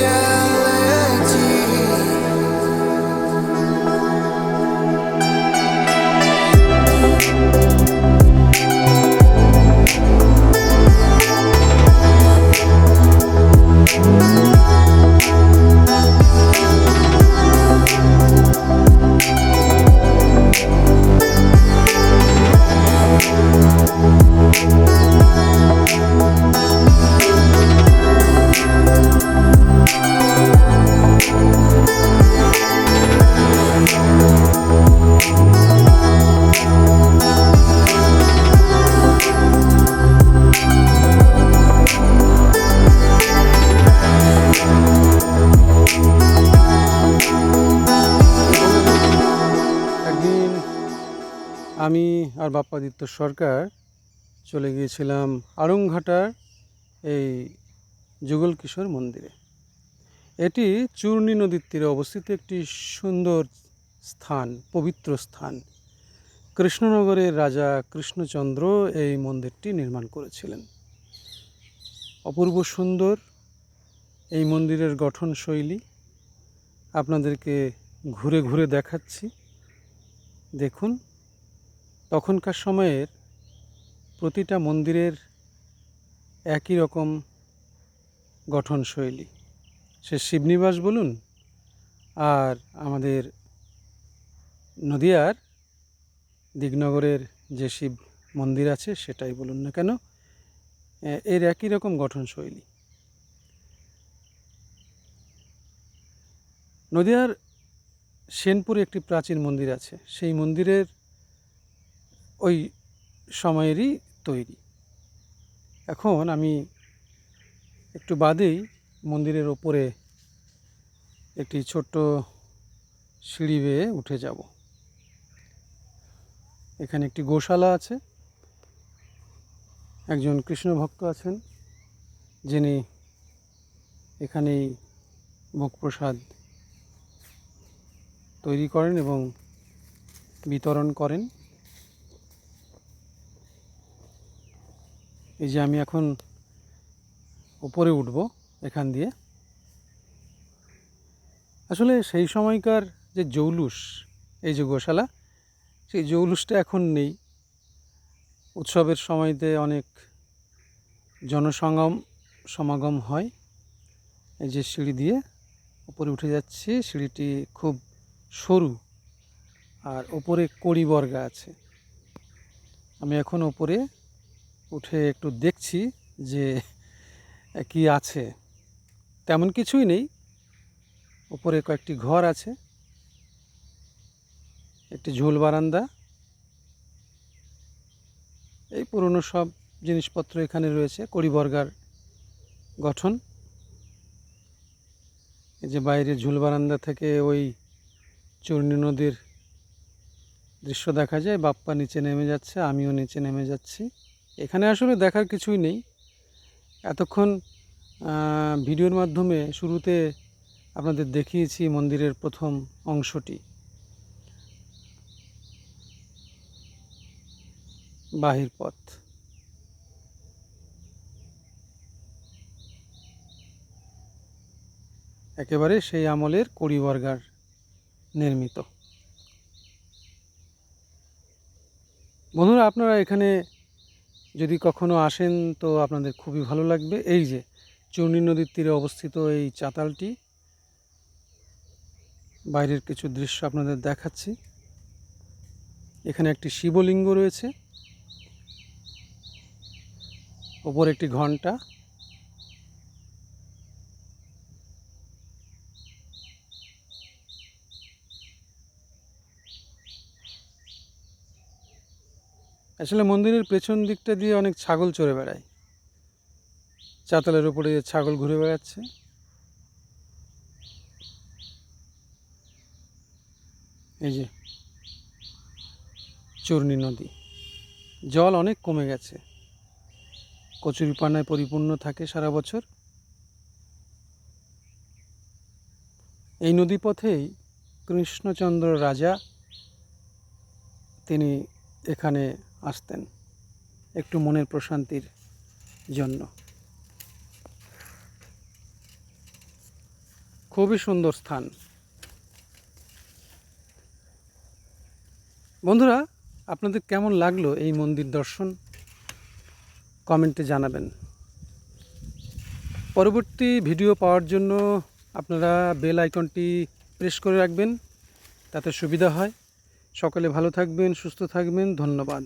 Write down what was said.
yeah আমি আর বাপ্পাদিত্য সরকার চলে গিয়েছিলাম আড়ংঘাটার এই যুগল কিশোর মন্দিরে। এটি চূর্ণী নদীর তীরে অবস্থিত একটি সুন্দর স্থান, পবিত্র স্থান। কৃষ্ণনগরের রাজা কৃষ্ণচন্দ্র এই মন্দিরটি নির্মাণ করেছিলেন। অপূর্ব সুন্দর এই মন্দিরের গঠনশৈলী আপনাদেরকে ঘুরে ঘুরে দেখাচ্ছি। দেখুন। তখনকার সময়ের প্রতিটা মন্দিরের একই রকম গঠনশৈলী। সে শিবনিবাস বলুন আর আমাদের নদিয়ার দিগনগরের যে শিব মন্দির আছে সেটাই বলুন না কেন এর একই রকম গঠনশৈলী। নদিয়ার সেনপুরে একটি প্রাচীন মন্দির আছে। সেই মন্দিরের ওই সময়েরই তৈরি। এখন আমি একটু বাদেই মন্দিরের ওপরে একটি ছোট্ট সিঁড়ি বেয়ে উঠে যাব। এখানে একটি গোশালা আছে। একজন কৃষ্ণ ভক্ত আছেন, যিনি এখানেই ভোগ প্রসাদ তৈরি করেন এবং বিতরণ করেন। এই যে আমি এখন উপরে উঠব এখান দিয়ে। আসলে সেই সময়কার যে জৌলুস, এই যে গোশালা, সেই জৌলুসটা এখন নেই। উৎসবের সময়তে অনেক জনসঙ্গম সমাগম হয়। এই যে সিঁড়ি দিয়ে উপরে উঠে যাচ্ছি, সিঁড়িটি খুব সরু আর ওপরে কড়ি বর্গা আছে। আমি এখন ওপরে উঠে একটু দেখছি যে কি আছে। তেমন কিছুই নেই। উপরে কয়েকটি ঘর আছে। একটি ঝোল বারান্দা। এই পুরনো সব জিনিসপত্র এখানে রয়েছে, কড়িবর্গার গঠন। এই যে বাইরে ঝুল বারান্দা থেকে ওই চূর্ণী নদীর দৃশ্য দেখা যায়। বাপ্পা নিচে নেমে যাচ্ছে, আমিও নিচে নেমে যাচ্ছি। এখানে আসলে দেখার কিছুই নেই। এতক্ষণ ভিডিওর মাধ্যমে শুরুতে আপনাদের দেখিয়েছি মন্দিরের প্রথম অংশটি। বাহির পথ। একেবারে সেই আমলের কড়িবর্গার নির্মিত। বন্ধুরা, আপনারা এখানে যদি কখনো আসেন তো আপনাদের খুবই ভালো লাগবে। এই যে চূর্ণী নদীর তীরে অবস্থিত এই চাতালটি। বাইরের কিছু দৃশ্য আপনাদের দেখাচ্ছি। এখানে একটি শিবলিঙ্গ রয়েছে। ওপর একটি ঘণ্টা। আসলে মন্দিরের পেছন দিকটা দিয়ে অনেক ছাগল চড়ে বেড়ায়। চাতালের উপরে ছাগল ঘুরে বেড়াচ্ছে। এই যে চূর্ণী নদী। জল অনেক কমে গেছে। কচুরিপানায় পরিপূর্ণ থাকে সারা বছর। এই নদীপথেই কৃষ্ণচন্দ্র রাজা, তিনি এখানে আসতেন একটু মনের প্রশান্তির জন্য। খুবই সুন্দর স্থান। বন্ধুরা, আপনাদের কেমন লাগল এই মন্দির দর্শন? কমেন্টে জানাবেন। পরবর্তী ভিডিও পাওয়ার জন্য আপনারা বেল আইকনটি প্রেস করে রাখবেন, তাতে সুবিধা হয়। সকলে ভালো থাকবেন, সুস্থ থাকবেন, ধন্যবাদ।